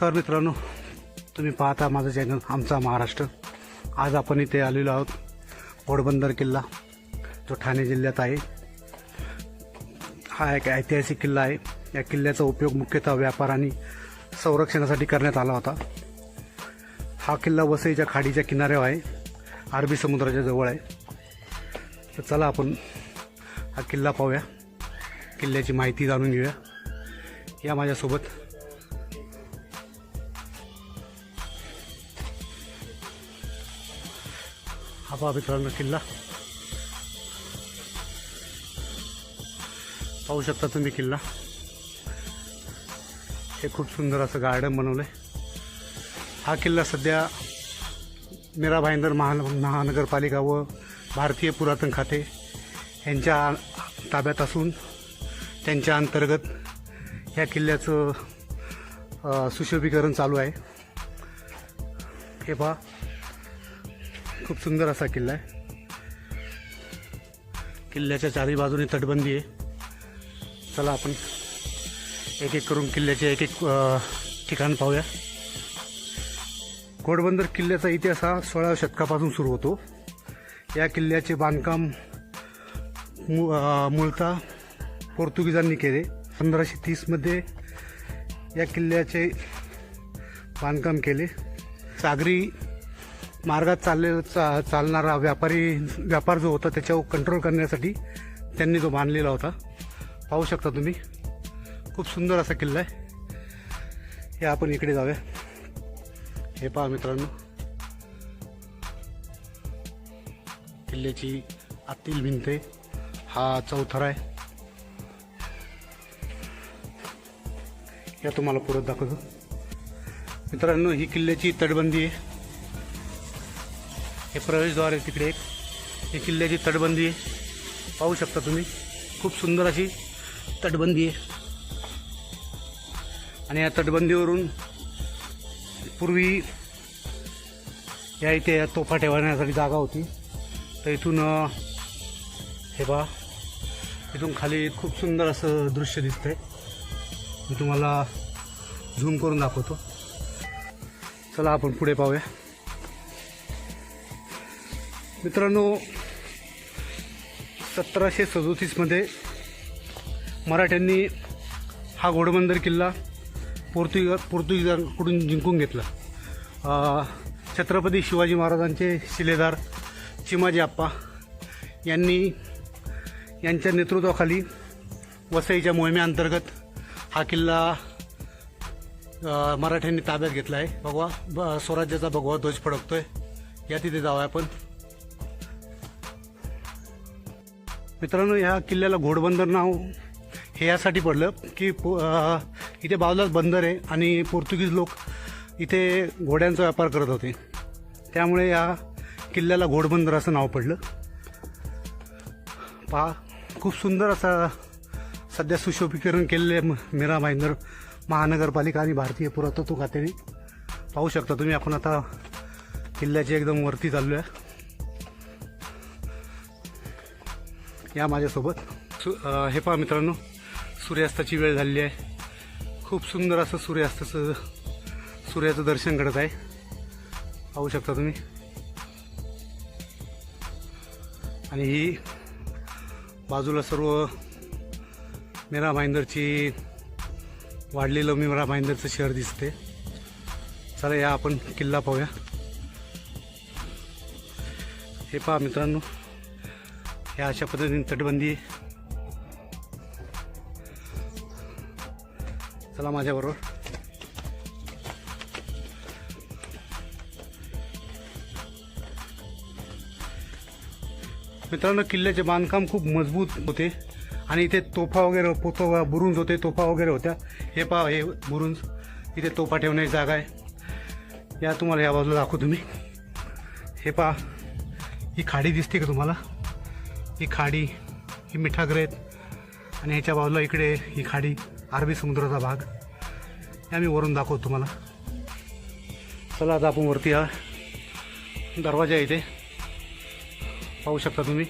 नमस्कार मित्रांनो. तुम्ही पाहता माझं चॅनल आमचा महाराष्ट्र. आज आपण इथे आलेलो आहोत घोडबंदर किल्ला. जो ठाणे जिल्ह्यात आहे. हा एक ऐतिहासिक किल्ला आहे. या किल्ल्याचा उपयोग मुख्यतः व्यापार आणि संरक्षणासाठी करण्यात आला होता. हा किल्ला वसईच्या खाडीच्या किनाऱ्यावर आहे. अरबी समुद्राच्या जवळ आहे. तर चला आपण हा किल्ला पाहूया. किल्ल्याची माहिती जाणून घेऊया. या माझ्यासोबत हा पहा मित्रांनो किल्ला. पाहू शकता तुम्ही किल्ला. हे खूप सुंदर असं गार्डन बनवलं आहे हा किल्ला सध्या मीरा भाईंदर महान महानगरपालिका व भारतीय पुरातन खाते यांच्या ताब्यात असून त्यांच्या अंतर्गत ह्या किल्ल्याचं सुशोभीकरण चालू आहे. हे पहा. खूप सुंदर असा किल्ला आहे. किल्ल्याच्या चारी बाजूने तटबंदी आहे. चला आपण एक एक करून किल्ल्याचे एक एक ठिकाण पाहूया. घोडबंदर किल्ल्याचा इतिहास हा सोळाव्या शतकापासून सुरू होतो. या किल्ल्याचे बांधकाम मू पोर्तुगीजांनी केले. पंधराशे तीसमध्ये या किल्ल्याचे बांधकाम केले. सागरी मार्गात चाललेला चा चालणारा व्यापारी व्यापार जो होता त्याच्यावर कंट्रोल करण्यासाठी त्यांनी जो बांधलेला होता. पाहू शकता तुम्ही. खूप सुंदर असा किल्ला आहे. हे आपण इकडे जाऊया. हे पहा मित्रांनो. किल्ल्याची आतील भिंत आहे. हा चौथरा आहे. या तुम्हाला पुरत दाखवतो. मित्रांनो ही किल्ल्याची तटबंदी आहे. हे प्रवेशद्वार आहे तिकडे एक. हे किल्ल्याची तटबंदी आहे. पाहू शकता तुम्ही. खूप सुंदर अशी तटबंदी आहे. आणि या तटबंदीवरून पूर्वी या इथे या तोफा ठेवण्यासाठी जागा होती. तर इथून हे पहा. इथून खाली खूप सुंदर असं दृश्य दिसतंय. मी तुम्हाला झूम करून दाखवतो. चला आपण पुढे पाहूया. मित्रांनो सतराशे सदोतीसमध्ये मराठ्यांनी हा घोडबंदर किल्ला पोर्तुगी पोर्तुगीजांकडून जिंकून घेतला. छत्रपती शिवाजी महाराजांचे शिलेदार चिमाजी आप्पा यांनी यांच्या नेतृत्वाखाली वसईच्या मोहिमेअंतर्गत हा किल्ला मराठ्यांनी ताब्यात घेतला आहे. भगवा ब- स्वराज्याचा भगवा ध्वज फडकतो आहे या तिथे जाऊया आपण. मित्रांनो ह्या किल्ल्याला घोडबंदर नाव हे यासाठी पडलं की पो इथे बाजूलाच बंदर आहे आणि पोर्तुगीज लोक इथे घोड्यांचा व्यापार करत होते. त्यामुळे या किल्ल्याला घोडबंदर असं नाव पडलं. पहा खूप सुंदर असा सध्या सुशोभीकरण केलेले आहे मीरा भाईंदर महानगरपालिका आणि भारतीय पुरातत्व खात्याने. पाहू शकता तुम्ही आपण आता किल्ल्याच्या एकदम वरती चाललो आहे या माझ्यासोबत. सु हे पहा मित्रांनो सूर्यास्ताची वेळ झालेली आहे. खूप सुंदर असं सूर्यास्ताचं सूर्याचं दर्शन घडत आहे. पाहू शकता तुम्ही. आणि ही बाजूला सर्व मेरा माहिंदरची वाढलेलं मेरा माहिंदरचं शहर दिसते. चला या आपण किल्ला पाहूया. हे पहा मित्रांनो ह्या अशा पद्धतीने तटबंदी. चला माझ्याबरोबर. मित्रांनो किल्ल्याचे बांधकाम खूप मजबूत होते आणि इथे तोफा वगैरे पोतो बुरुंज होते तोफा वगैरे होत्या. हे पहा हे बुरुंज. इथे तोफा ठेवण्याची जागा आहे. या तुम्हाला या बाजूला दाखवतो तुम्ही हे पहा ही खाडी दिसते का तुम्हाला? ही खाडी ही मिठाग्रेत आणि ह्याच्या बाजूला इकडे ही खाडी अरबी समुद्राचा भाग. हे आम्ही वरून दाखवतो तुम्हाला. चला आता आपण वरती हा दरवाजा आहे इथे. पाहू शकता तुम्ही.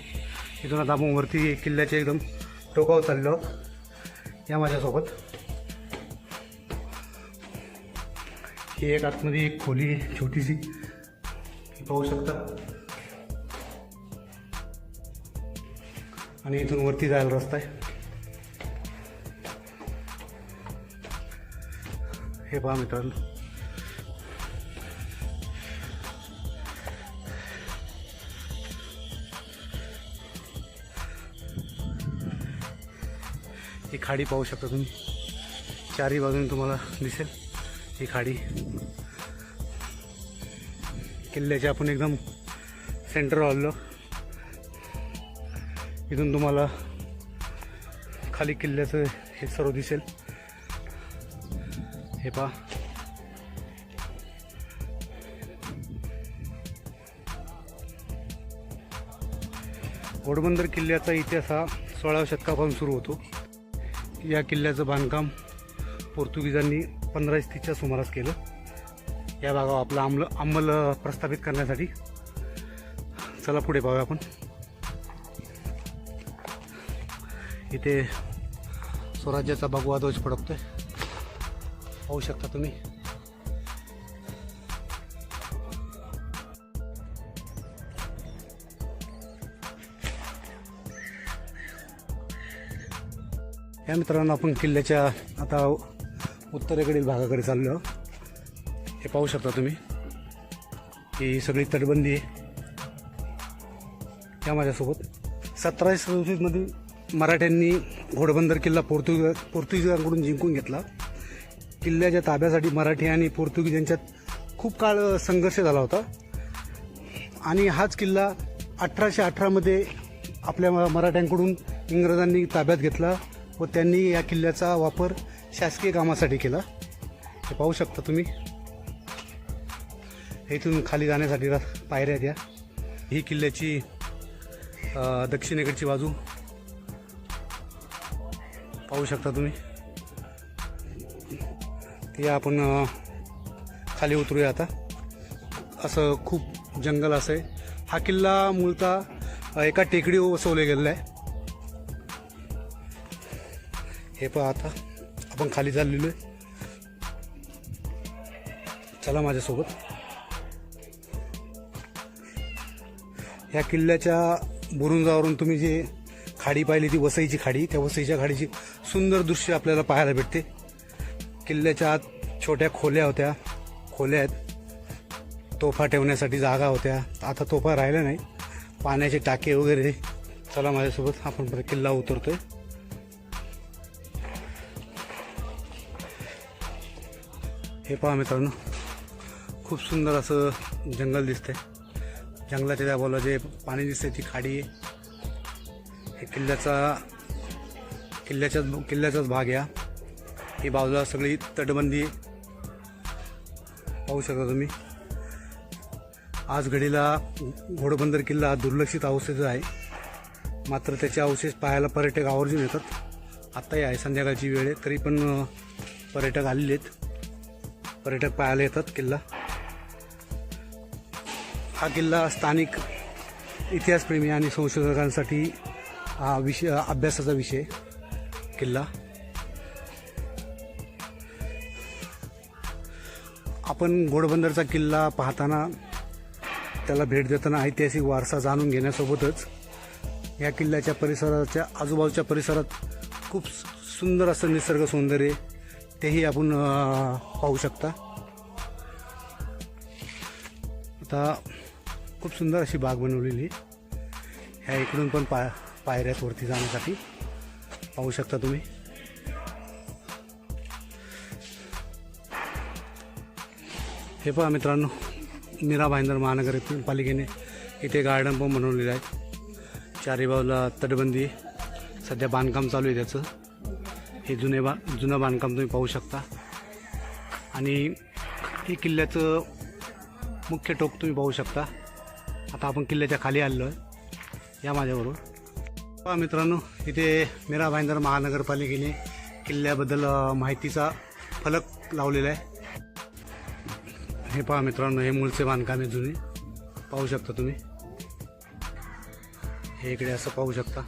इथून आता आपण वरती किल्ल्याच्या एकदम टोकावर चाललो आहोत. या माझ्यासोबत. ही एक आतमध्ये एक खोली आहे छोटीशी. पाहू शकता. आणि इथून वरती जायला रस्ता आहे. हे पहा मित्रांनो. ही खाडी पाहू शकता तुम्ही. चारही बाजूने तुम्हाला दिसेल ही खाडी. किल्ल्याच्या आपण एकदम सेंटर आलो इथून तुम्हाला खाली किल्ल्याचं हे सर्व दिसेल. हे पहा. घोडबंदर किल्ल्याचा इतिहास हा सोळाव्या शतकापासून सुरू होतो. या किल्ल्याचं बांधकाम पोर्तुगीजांनी पंधरा तीसच्या सुमारास केलं. या भागावर आपलं अंमल अंमल प्रस्थापित करण्यासाठी चला पुढे पाहूया आपण. इथे स्वराज्याचा भगवा ध्वज फडकतोय. पाहू शकता तुम्ही. या मित्रांनो आपण किल्ल्याच्या आता उत्तरेकडील भागाकडे चाललो आहोत. हे पाहू शकता तुम्ही. ही सगळी तटबंदी आहे. या माझ्यासोबत. सतराशे सदतीसमध्ये मराठ्यांनी घोडबंदर किल्ला पोर्तुगी पोर्तुगीजांकडून जिंकून घेतला. किल्ल्याच्या ताब्यासाठी मराठी आणि पोर्तुगीज यांच्यात खूप काळ संघर्ष झाला होता. आणि हाच किल्ला अठराशे अठरामध्ये आपल्या म- मराठ्यांकडून इंग्रजांनी ताब्यात घेतला व त्यांनी या किल्ल्याचा वापर शासकीय कामासाठी केला. हे पाहू शकता तुम्ही. इथून खाली जाण्यासाठी रा- पायऱ्या द्या ही किल्ल्याची दक्षिणेकडची बाजू पाहू शकता तुम्ही. ते आपण खाली उतरूया आता. असं खूप जंगल असं आहे. हा किल्ला मूलतः एका टेकडीवर वसवले गेलेला आहे. हे पहा आता. आपण खाली चाललेलो आहे. चला माझ्यासोबत. ह्या किल्ल्याच्या बुरुंजावरून तुम्ही जे खाडी पाहिली ती वसईची खाडी. त्या वसईच्या खाडीची सुंदर दृश्य आपल्याला पाहायला भेटते. किल्ल्याच्या आत छोट्या खोल्या होत्या. खोल्या आहेत. तोफा ठेवण्यासाठी जागा होत्या. आता तोफा राहिल्या नाही. पाण्याचे टाके वगैरे. चला माझ्यासोबत. आपण किल्ला उतरतोय. हे पहा मित्रांनो. खूप सुंदर असं जंगल दिसतंय. जंगलाच्या त्या बाजूला जे पाणी दिसतंय ती खाडी आहे. हे किल्ल्याचा किल्ल्याच्याच किल्ल्याचाच भाग या. ही बाजूला सगळी तटबंदी पाहू शकता तुम्ही. आज घडीला घोडबंदर किल्ला हा दुर्लक्षित अवस्थेचा आहे. मात्र त्याचे अवशेष पाहायला पर्यटक आवर्जून येतात. आत्ताही आहे संध्याकाळची वेळ आहे तरी पण पर्यटक आलेले आहेत. पर्यटक पाहायला येतात किल्ला. हा किल्ला स्थानिक इतिहासप्रेमी आणि संशोधकांसाठी हा विषय अभ्यासाचा विषय किल्ला. आपण घोडबंदरचा किल्ला पाहताना त्याला भेट देताना ऐतिहासिक वारसा जाणून घेण्यासोबतच या किल्ल्याच्या परिसराच्या आजूबाजूच्या परिसरात खूप सुंदर असं निसर्ग सौंदर्य तेही आपण पाहू शकता. आता खूप सुंदर अशी बाग बनवलेली ह्या इकडून पण पा पायऱ्यात वरती जाण्यासाठी. पाहू शकता तुम्ही. हे पहा मित्रांनो मीरा भाईंदर महानगरपालिकेने इथे गार्डन पण बनवलेलं आहे चारी बाजूला तटबंदी आहे. सध्या बांधकाम चालू आहे त्याचं. हे जुने बा जुनं बांधकाम तुम्ही पाहू शकता. आणि हे किल्ल्याचं मुख्य टोक तुम्ही पाहू शकता. आता आपण किल्ल्याच्या खाली आलेलो आहे. या माझ्याबरोबर. मित्रांनो इथे मीरा भाईंदर महानगरपालिकेने किल्ल्याबद्दल माहितीचा फलक लावलेला आहे. हे पहा मित्रांनो हे मूळचे बांधकाम आहे जुने. पाहू शकता तुम्ही. हे इकडे असं पाहू शकता.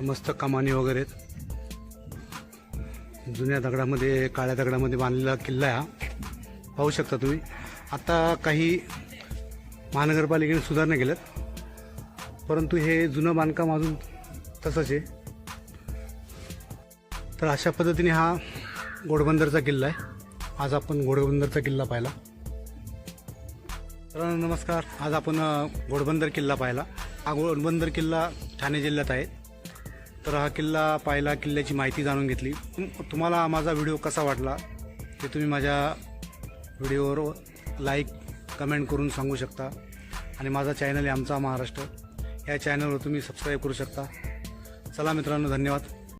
मस्त कमानी वगैरे आहेत. जुन्या दगडामध्ये काळ्या दगडामध्ये बांधलेला किल्ला आहे हा. पाहू शकता तुम्ही. आता काही महानगरपालिकेने सुधारणा केल्यात. परंतु हे जुनं बांधकाम अजून तसंच आहे. तर अशा पद्धतीने हा घोडबंदरचा किल्ला आहे. आज आपण घोडबंदरचा किल्ला पाहिला. तर नमस्कार. आज आपण घोडबंदर किल्ला पाहिला. हा घोडबंदर किल्ला ठाणे जिल्ह्यात आहे. तर हा किल्ला पाहिला किल्ल्याची माहिती जाणून घेतली. तुम- तुम्हाला माझा व्हिडिओ कसा वाटला ते तुम्ही माझ्या व्हिडिओवर लाईक कमेंट करून सांगू शकता. आणि माझा चॅनल आहे आमचा महाराष्ट्र. या चॅनलवर तुम्ही सबस्क्राईब करू शकता. चला मित्रांनो धन्यवाद.